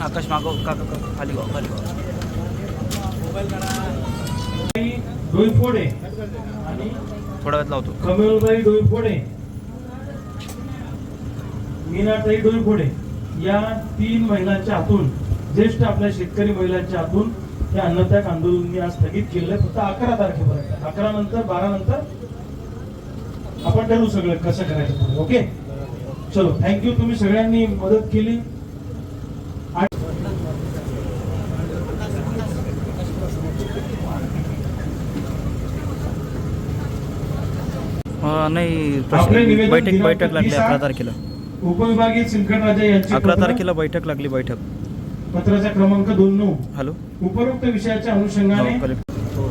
आकाश मागव काका काका खाली गाव खाली गाव डोईफोडे. आणि थोड्या वेळात लावतो. कमलबाई डोईफोडे. मीनाताई डोईफोडे. या तीन महिलांच्या हातून ज्येष्ठ आपल्या शेतकरी महिलांच्या हातून हे अन्नत्याग आंदोलन मी आज स्थगित केलेलं आहे. फक्त अकरा तारखेपर्यंत. अकरा नंतर बारा नंतर आपण ठरवू सगळं कसं करायचं. ओके? चलो थँक्यू तुम्ही सगळ्यांनी मदत केली. नाही बैठक बैठक लागली 30 अकरा तारखेला. उपविभागीय यांची अकरा तारखेला बैठक लागली बैठक. पत्राचा क्रमांक दोन नऊ. हॅलो? उपरोक्त विषयाच्या अनुषंगाने हो,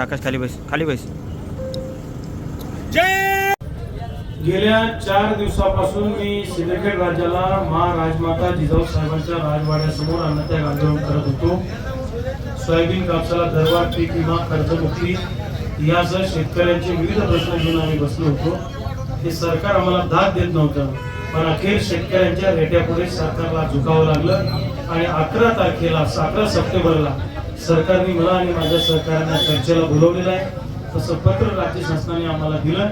आकाश खाली बैस खाली बैस. गेल्या चार दिवसापासून मी सिंदखेड राज्याला मा राजमाता जिजाऊ साहेबांच्या राजवाड्यासमोर अन्नत्याग आंदोलन करत होतो. सोयाबीन कापसाला दरवाढ पीक विमा कर्जमुक्ती यासह शेतकऱ्यांचे विविध प्रश्न घेऊन आम्ही बसलो होतो. हे सरकार आम्हाला दाद देत नव्हतं पण अखेर शेतकऱ्यांच्या रेट्यापुढे सरकारला झुकावं लागलं आणि अकरा तारखेला अकरा सप्टेंबरला सरकारने मला आणि माझ्या सहकाऱ्यांना चर्चेला बोलवलेलं आहे. तसं पत्र राज्य शासनाने आम्हाला दिलं.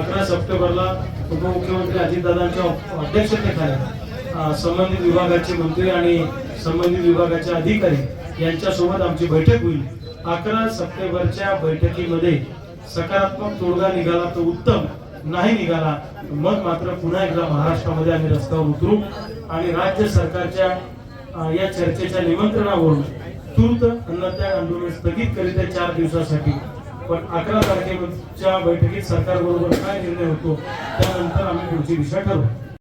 अकरा सप्टेंबरला उपमुख्यमंत्री अजितदादांच्या अध्यक्षतेखाली संबंधित विभागाचे मंत्री आणि संबंधित विभागाचे अधिकारी यांच्यासोबत आमची बैठक होईल. अकरा सप्टेंबरच्या बैठकीमध्ये सकारात्मक तोडगा निघाला तर उत्तम नाही निघाला मग मात्र पुन्हा एकदा महाराष्ट्रामध्ये आम्ही रस्त्यावर उतरू आणि राज्य सरकारच्या या चर्चेच्या निमंत्रणावरून तूर्त अन्नत्याग आंदोलन स्थगित करीत चार दिवसासाठी. पण अकरा तारखेच्या बैठकीत सरकारबरोबर काय निर्णय होतो त्यानंतर आम्ही पुढची दिशा ठरवू.